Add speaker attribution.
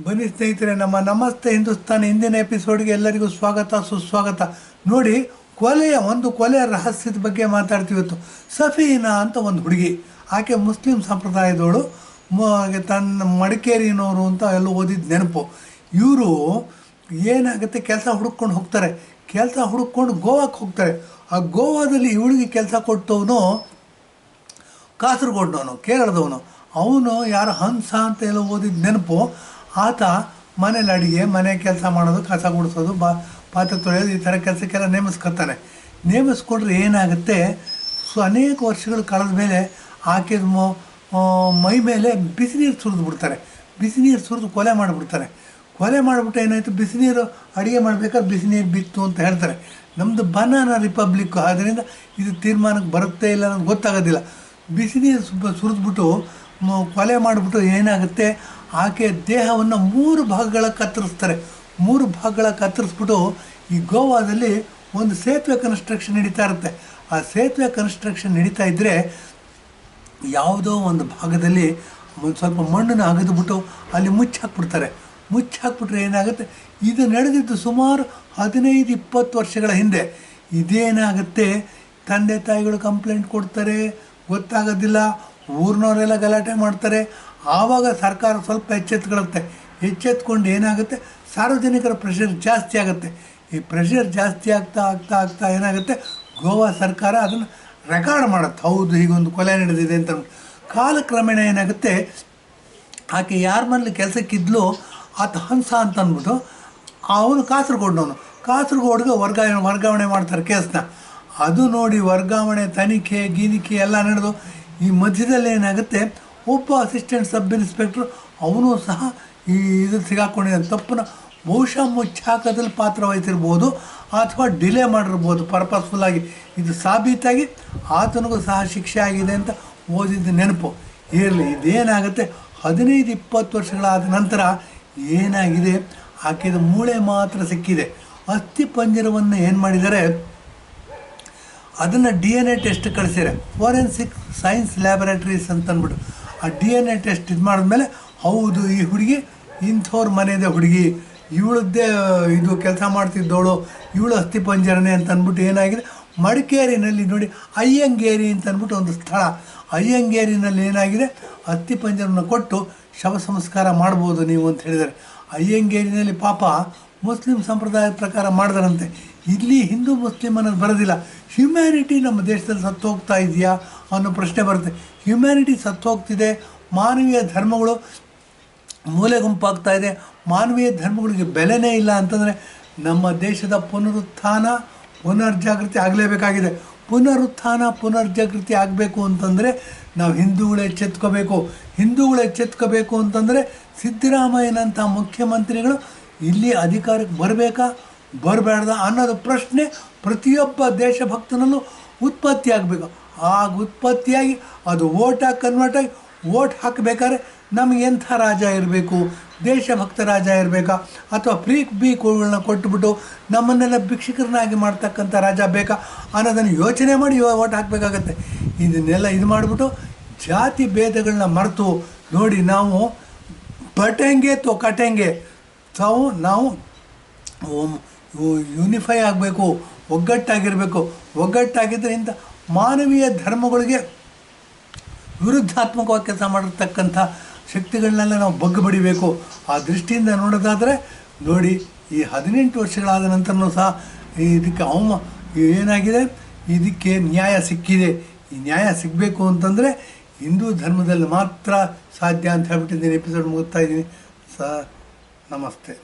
Speaker 1: ಬನ್ನಿ ಸ್ನೇಹಿತರೆ, ನಮ್ಮ ನಮಸ್ತೆ ಹಿಂದೂಸ್ತಾನ್ ಹಿಂದಿನ ಎಪಿಸೋಡ್ಗೆ ಎಲ್ಲರಿಗೂ ಸ್ವಾಗತ, ಸುಸ್ವಾಗತ. ನೋಡಿ, ಕೊಲೆಯ ಒಂದು ಕೊಲೆಯ ರಹಸ್ಯದ ಬಗ್ಗೆ ಮಾತಾಡ್ತೀವಿ ಇವತ್ತು. ಸಫೀನಾ ಅಂತ ಒಂದು ಹುಡುಗಿ, ಆಕೆ ಮುಸ್ಲಿಂ ಸಂಪ್ರದಾಯದವಳು ತನ್ನ ಮಡಿಕೇರಿನವರು ಅಂತ ಎಲ್ಲ ಓದಿದ ನೆನಪು. ಇವರು ಏನಾಗುತ್ತೆ, ಕೆಲಸ ಹುಡುಕೊಂಡು ಹೋಗ್ತಾರೆ. ಕೆಲಸ ಹುಡುಕೊಂಡು ಗೋವಾಕ್ಕೆ ಹೋಗ್ತಾರೆ. ಆ ಗೋವಾದಲ್ಲಿ ಇವಳಿಗೆ ಕೆಲಸ ಕೊಟ್ಟವನು ಕಾಸರಗೋಡ್ನವನು, ಕೇರಳದವನು. ಅವನು ಯಾರು ಹಂಸ ಅಂತ ಎಲ್ಲ ಓದಿದ ನೆನಪು. ಆತ ಮನೇಲಿ ಅಡುಗೆ, ಮನೆ ಕೆಲಸ ಮಾಡೋದು, ಕಸ ಗುಡಿಸೋದು, ಬಾ, ಪಾತ್ರೆ ತೊಳೆಯೋದು, ಈ ಥರ ಕೆಲಸಕ್ಕೆಲ್ಲ ನೇಮಿಸ್ಕೊತಾನೆ ನೇಮಿಸ್ಕೊಂಡ್ರೆ ಏನಾಗುತ್ತೆ? ಸೊ, ಅನೇಕ ವರ್ಷಗಳು ಕಳೆದ ಮೇಲೆ ಹಾಕಿದ ಮೊ- ಮೇಲೆ ಬಿಸಿನೀರು ಸುರಿದು ಬಿಡ್ತಾರೆ ಬಿಸಿನೀರು ಸುರಿದು ಕೊಲೆ ಮಾಡಿಬಿಡ್ತಾರೆ ಕೊಲೆ ಮಾಡಿಬಿಟ್ಟು ಏನಾಯಿತು? ಬಿಸಿನೀರು ಅಡುಗೆ ಮಾಡ್ಬೇಕಾದ್ರೆ ಬಿಸಿನೀರು ಬಿತ್ತು ಅಂತ ಹೇಳ್ತಾರೆ. ನಮ್ಮದು ಬನಾನ ರಿಪಬ್ಲಿಕ್. ಆದ್ದರಿಂದ ಇದು ತೀರ್ಮಾನಕ್ಕೆ ಬರುತ್ತೆ ಇಲ್ಲ ನನಗೆ ಗೊತ್ತಾಗೋದಿಲ್ಲ. ಬಿಸಿನೀರು ನೀರು ಸುರಿದ್ಬಿಟ್ಟು ಕೊಲೆ ಮಾಡಿಬಿಟ್ಟು ಏನಾಗುತ್ತೆ? ಆಕೆ ದೇಹವನ್ನು ಮೂರು ಭಾಗಗಳ ಕತ್ತರಿಸ್ತಾರೆ. ಮೂರು ಭಾಗಗಳ ಕತ್ತರಿಸ್ಬಿಟ್ಟು ಈ ಗೋವಾದಲ್ಲಿ ಒಂದು ಸೇತುವೆ ಕನ್ಸ್ಟ್ರಕ್ಷನ್ ನಡೀತಾ ಇರುತ್ತೆ. ಆ ಸೇತುವೆ ಕನ್ಸ್ಟ್ರಕ್ಷನ್ ನಡೀತಾ ಇದ್ದರೆ ಯಾವುದೋ ಒಂದು ಭಾಗದಲ್ಲಿ ಒಂದು ಸ್ವಲ್ಪ ಮಣ್ಣನ್ನು ಅಗೆದುಬಿಟ್ಟು ಅಲ್ಲಿ ಮುಚ್ಚಾಕ್ಬಿಡ್ತಾರೆ ಮುಚ್ಚಾಕ್ಬಿಟ್ರೆ ಏನಾಗುತ್ತೆ? ಇದು ನಡೆದಿದ್ದು ಸುಮಾರು ಹದಿನೈದು, ಇಪ್ಪತ್ತು ವರ್ಷಗಳ ಹಿಂದೆ. ಇದೇನಾಗುತ್ತೆ? ತಂದೆ ತಾಯಿಗಳು ಕಂಪ್ಲೇಂಟ್ ಕೊಡ್ತಾರೆ. ಗೊತ್ತಾಗೋದಿಲ್ಲ. ಊರಿನವರೆಲ್ಲ ಗಲಾಟೆ ಮಾಡ್ತಾರೆ. ಆವಾಗ ಸರ್ಕಾರ ಸ್ವಲ್ಪ ಎಚ್ಚೆತ್ಕೊಳ್ಳುತ್ತೆ ಎಚ್ಚೆತ್ಕೊಂಡು ಏನಾಗುತ್ತೆ? ಸಾರ್ವಜನಿಕರ ಪ್ರೆಷರ್ ಜಾಸ್ತಿ ಆಗುತ್ತೆ. ಈ ಪ್ರೆಷರ್ ಜಾಸ್ತಿ ಆಗ್ತಾ ಆಗ್ತಾ ಆಗ್ತಾ ಏನಾಗುತ್ತೆ? ಗೋವಾ ಸರ್ಕಾರ ಅದನ್ನು ರೆಕಾರ್ಡ್ ಮಾಡುತ್ತೆ. ಹೌದು, ಹೀಗೊಂದು ಕೊಲೆ ನಡೆದಿದೆ ಅಂತ. ಕಾಲಕ್ರಮೇಣ ಏನಾಗುತ್ತೆ? ಆಕೆ ಯಾರ ಮನೇಲಿ ಕೆಲಸಕ್ಕಿದ್ಲು? ಆತ ಹಂಸ ಅಂತ ಅಂದ್ಬಿಟ್ಟು ಅವನು ಕಾಸರಗೋಡ್ನವನು. ಕಾಸರಗೋಡ್ಗೆ ವರ್ಗಾವಣೆ ವರ್ಗಾವಣೆ ಮಾಡ್ತಾರೆ ಕೇಸನ್ನ ಅದು ನೋಡಿ ವರ್ಗಾವಣೆ, ತನಿಖೆ, ಗಿನಿಕೆ ಎಲ್ಲ ನಡೆದು ಈ ಮಧ್ಯದಲ್ಲಿ ಏನಾಗುತ್ತೆ, ಒಬ್ಬ ಅಸಿಸ್ಟೆಂಟ್ ಸಬ್ ಇನ್ಸ್ಪೆಕ್ಟ್ರು ಅವನು ಸಹ ಈ ಇದು ಸಿಗಾಕೊಂಡಿದ್ದಾನೆ. ತಪ್ಪನ್ನ ಬಹುಶಃ ಮುಚ್ಚಾಕದಲ್ಲಿ ಪಾತ್ರವಹಿಸಿರ್ಬೋದು ಅಥವಾ ಡಿಲೇ ಮಾಡಿರ್ಬೋದು ಪರ್ಪಸ್ಫುಲ್ಲಾಗಿ ಇದು ಸಾಬೀತಾಗಿ ಆತನಿಗೂ ಸಹ ಶಿಕ್ಷೆ ಆಗಿದೆ ಅಂತ ಓದಿದ್ದ ನೆನಪು. ಇರಲಿ, ಇದೇನಾಗುತ್ತೆ, ಹದಿನೈದು, ಇಪ್ಪತ್ತು ವರ್ಷಗಳಾದ ನಂತರ ಏನಾಗಿದೆ, ಆಕೆದ ಮೂಳೆ ಮಾತ್ರ ಸಿಕ್ಕಿದೆ. ಅಸ್ಥಿ ಪಂಜರವನ್ನು ಏನು ಮಾಡಿದ್ದಾರೆ ಅದನ್ನು ಡಿ ಎನ್ ಎ ಟೆಸ್ಟ್ ಕಳಿಸಿದ್ರೆ ಫೋರೆನ್ಸಿಕ್ ಸೈನ್ಸ್ ಲ್ಯಾಬೊರೇಟರೀಸ್ ಅಂತ ಅಂದ್ಬಿಟ್ಟು. ಆ ಡಿ ಎನ್ ಎ ಟೆಸ್ಟ್ ಇದು ಮಾಡಿದ್ಮೇಲೆ ಹೌದು ಈ ಹುಡುಗಿ ಇಂಥವ್ರ ಮನೆಯದೇ ಹುಡುಗಿ, ಇವಳದ್ದೇ ಇದು ಕೆಲಸ ಮಾಡ್ತಿದ್ದವಳು ಇವಳು ಅಸ್ಥಿ ಪಂಜರನೆ ಅಂತ ಅಂದ್ಬಿಟ್ಟು ಏನಾಗಿದೆ? ಮಡಿಕೇರಿನಲ್ಲಿ ನೋಡಿ, ಅಯ್ಯಂಗೇರಿ ಅಂತ ಅಂದ್ಬಿಟ್ಟು ಒಂದು ಸ್ಥಳ. ಅಯ್ಯಂಗೇರಿನಲ್ಲಿ ಏನಾಗಿದೆ? ಅಸ್ಥಿ ಪಂಜರನ ಕೊಟ್ಟು ಶವ ಸಂಸ್ಕಾರ ಮಾಡ್ಬೋದು ನೀವು ಅಂತ ಹೇಳಿದ್ದಾರೆ. ಅಯ್ಯಂಗೇರಿನಲ್ಲಿ ಪಾಪ ಮುಸ್ಲಿಂ ಸಂಪ್ರದಾಯದ ಪ್ರಕಾರ ಮಾಡಿದಾರಂತೆ. ಇಲ್ಲಿ ಹಿಂದೂ ಮುಸ್ಲಿಂ ಅನ್ನೋದು ಬರೋದಿಲ್ಲ. ಹ್ಯುಮ್ಯಾನಿಟಿ ನಮ್ಮ ದೇಶದಲ್ಲಿ ಸತ್ತು ಹೋಗ್ತಾ ಇದೆಯಾ ಅನ್ನೋ ಪ್ರಶ್ನೆ ಬರುತ್ತೆ. ಹ್ಯುಮ್ಯಾನಿಟಿ ಸತ್ತು ಹೋಗ್ತಿದೆ. ಮಾನವೀಯ ಧರ್ಮಗಳು ಮೂಲೆ ಗುಂಪಾಗ್ತಾ ಇದೆ. ಮಾನವೀಯ ಧರ್ಮಗಳಿಗೆ ಬೆಲೆನೇ ಇಲ್ಲ ಅಂತಂದರೆ ನಮ್ಮ ದೇಶದ ಪುನರುತ್ಥಾನ, ಪುನರ್ಜಾಗೃತಿ ಆಗಲೇಬೇಕಾಗಿದೆ. ಪುನರುತ್ಥಾನ, ಪುನರ್ಜಾಗೃತಿ ಆಗಬೇಕು ಅಂತಂದರೆ ನಾವು ಹಿಂದೂಗಳು ಎಚ್ಚೆತ್ಕೋಬೇಕು. ಹಿಂದೂಗಳು ಎಚ್ಚೆತ್ಕೋಬೇಕು ಅಂತಂದರೆ ಸಿದ್ದರಾಮಯ್ಯನಂಥ ಮುಖ್ಯಮಂತ್ರಿಗಳು ಇಲ್ಲಿ ಅಧಿಕಾರಕ್ಕೆ ಬರಬೇಕಾ? ಬರಬೇಡ್ದ ಅನ್ನೋದು ಪ್ರಶ್ನೆ ಪ್ರತಿಯೊಬ್ಬ ದೇಶಭಕ್ತನಲ್ಲೂ ಉತ್ಪತ್ತಿ ಆಗಬೇಕು ಆಗ ಉತ್ಪತ್ತಿಯಾಗಿ ಅದು ಓಟಾಗಿ ಕನ್ವರ್ಟ್ ಆಗಿ ಓಟ್ ಹಾಕಬೇಕಾದ್ರೆ ನಮಗೆ ಎಂಥ ರಾಜ ಇರಬೇಕು? ದೇಶಭಕ್ತ ರಾಜ ಇರಬೇಕಾ? ಅಥವಾ ಫ್ರೀ ಬೀಕ್ಗಳನ್ನ ಕೊಟ್ಟುಬಿಟ್ಟು ನಮ್ಮನ್ನೆಲ್ಲ ಭಿಕ್ಷುಕರನ್ನಾಗಿ ಮಾಡ್ತಕ್ಕಂಥ ರಾಜ ಬೇಕಾ? ಅನ್ನೋದನ್ನು ಯೋಚನೆ ಮಾಡಿ ಓಟ್ ಹಾಕಬೇಕಾಗತ್ತೆ. ಇದನ್ನೆಲ್ಲ ಇದು ಮಾಡಿಬಿಟ್ಟು ಜಾತಿ ಭೇದಗಳನ್ನ ಮರೆತು ನೋಡಿ ನಾವು ಬಟೆಂಗೆ ತೋ ಕಟೆಂಗೆ ತಾವು, ನಾವು ಯೂನಿಫೈ ಆಗಬೇಕು, ಒಗ್ಗಟ್ಟಾಗಿರಬೇಕು. ಒಗ್ಗಟ್ಟಾಗಿದ್ದರೆ ಇಂಥ ಮಾನವೀಯ ಧರ್ಮಗಳಿಗೆ ವಿರುದ್ಧಾತ್ಮಕವಾಗಿ ಕೆಲಸ ಮಾಡಿರ್ತಕ್ಕಂಥ ಶಕ್ತಿಗಳನ್ನೆಲ್ಲ ನಾವು ಬಗ್ಗು ಬಡಿಬೇಕು. ಆ ದೃಷ್ಟಿಯಿಂದ ನೋಡೋದಾದರೆ, ನೋಡಿ, ಈ ಹದಿನೆಂಟು ವರ್ಷಗಳಾದ ನಂತರನೂ ಸಹ ಇದಕ್ಕೆ ಅವಮ ಏನಾಗಿದೆ? ಇದಕ್ಕೆ ನ್ಯಾಯ ಸಿಕ್ಕಿದೆ. ಈ ನ್ಯಾಯ ಸಿಗಬೇಕು ಅಂತಂದರೆ ಹಿಂದೂ ಧರ್ಮದಲ್ಲಿ ಮಾತ್ರ ಸಾಧ್ಯ ಅಂತ ಹೇಳ್ಬಿಟ್ಟಿದ್ದೀನಿ ಎಪಿಸೋಡ್ ಮುಗಿಸ್ತಾ ಇದ್ದೀನಿ. ಸ ನಮಸ್ತೆ